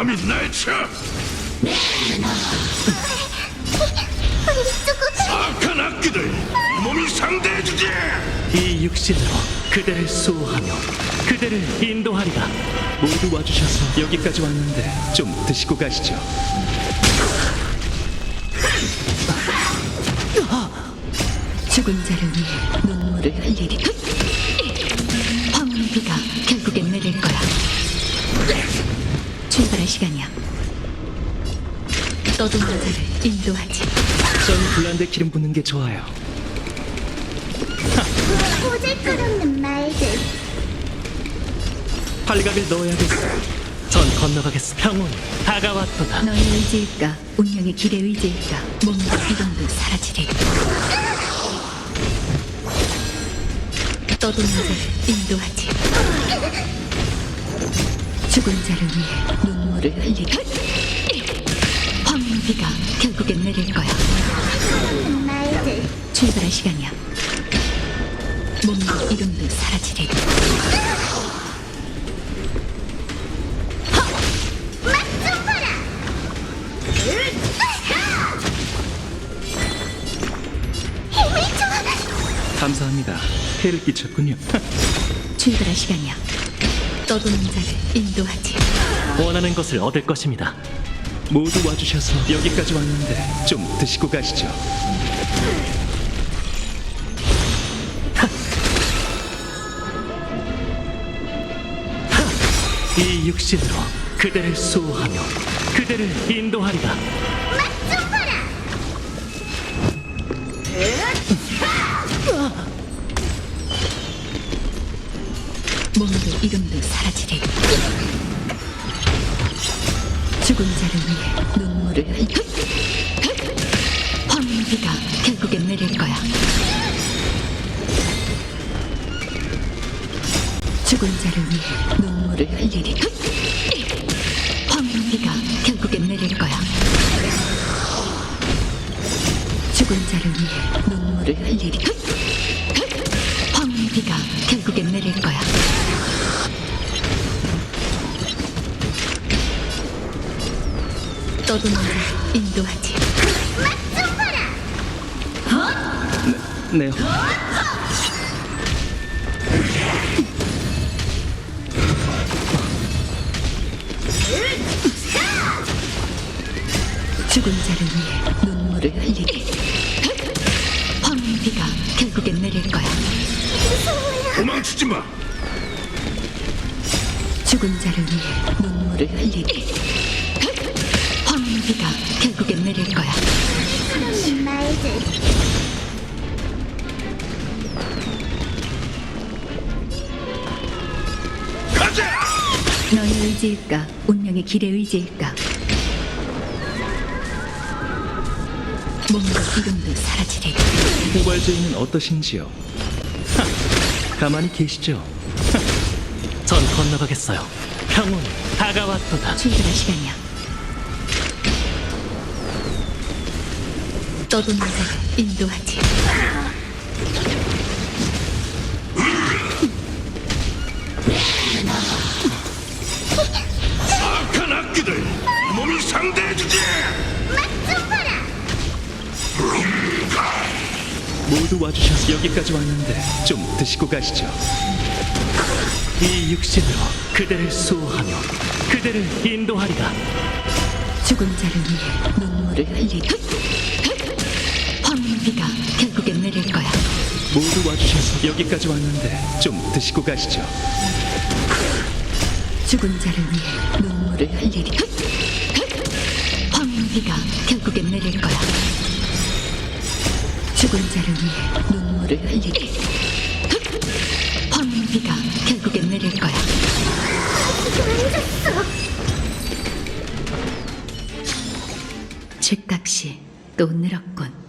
쳐! 악한 악기들 몸이 상대해주지! 이 육신으로 그대를 수호하며 그대를 인도하리라. 모두 와주셔서 여기까지 왔는데 좀 드시고 가시죠. 죽은 자를 위해 눈물을 흘리리 황혼의 비가 결국엔 내릴 거야 출발할 시간이야 떠도는 자를 인도하지 전 불난데 기름 붓는 게 좋아요. 꼬질거리는 말들 팔각을 넣어야겠어. 전 건너가겠어. 평온 다가왔도다. 너의 의지일까 운명의 길의 의지일까 몸도 이름도 사라지리 떠도는 자를 인도하지 죽은 자를 위해 눈물을 흘리리 황혼의 비가 결국엔 내릴 거야 말들 출발할 시간이야. 몸도 이름도 사라지리. 감사합니다. 해를 끼쳤군요. 출발할 시간이야. 떠도는 자를 인도하지. 원하는 것을 얻을 것입니다. 모두 와주셔서 여기까지 왔는데 좀 드시고 가시죠. 이 육신으로 그대를 수호하며 그대를 인도하리라. 몸도 이름도 사라지리. 죽은 자를 위해 눈물을 흘리. 황혼의 비가 결국엔 내릴 거야. 죽은 자를 위해 눈물을 흘리리. 황혼의 비가 결국엔 내릴 거야. 죽은 자를 위해 눈물을 흘리리. 비가 결국엔 내릴 거야. 떠도는 자 인도하지. 네. 죽은 자를 위해 눈물을 흘리리. 황혼의 비가 결국엔 내릴 거야. 도망치지 마! 죽은 자를 위해 눈물을 흘리리. 황혼의 비가 결국엔 내릴 거야. 말들 가자! 너의 의지일까? 운명의 길의 의지일까? 몸도 이름도 사라지리. 후발주의는 어떠신지요? 하, 가만히 계시죠? 하, 전 건너가겠어요. 평온 다가왔도다. 출발할 시간이야. 떠도는 자를 인도하지. 악한 악기들 몸이 상대해주지! 모두 와주셔서 여기까지 왔는데 좀 드시고 가시죠. 이 육신으로 그대를 수호하며 그대를 인도하리라. 죽은 자를 위해 눈물을 흘리리. 황혼의 비가 결국엔 내릴 거야. 모두 와주셔서 여기까지 왔는데 좀 드시고 가시죠. 죽은 자를 위해 눈물을 흘리리. 황혼의 비가 결국엔 내릴 거야. 죽은 자를 위해 눈물을 흘리리. 황혼의 비가 결국엔 내릴 거야. 죄값이 또 늘었군.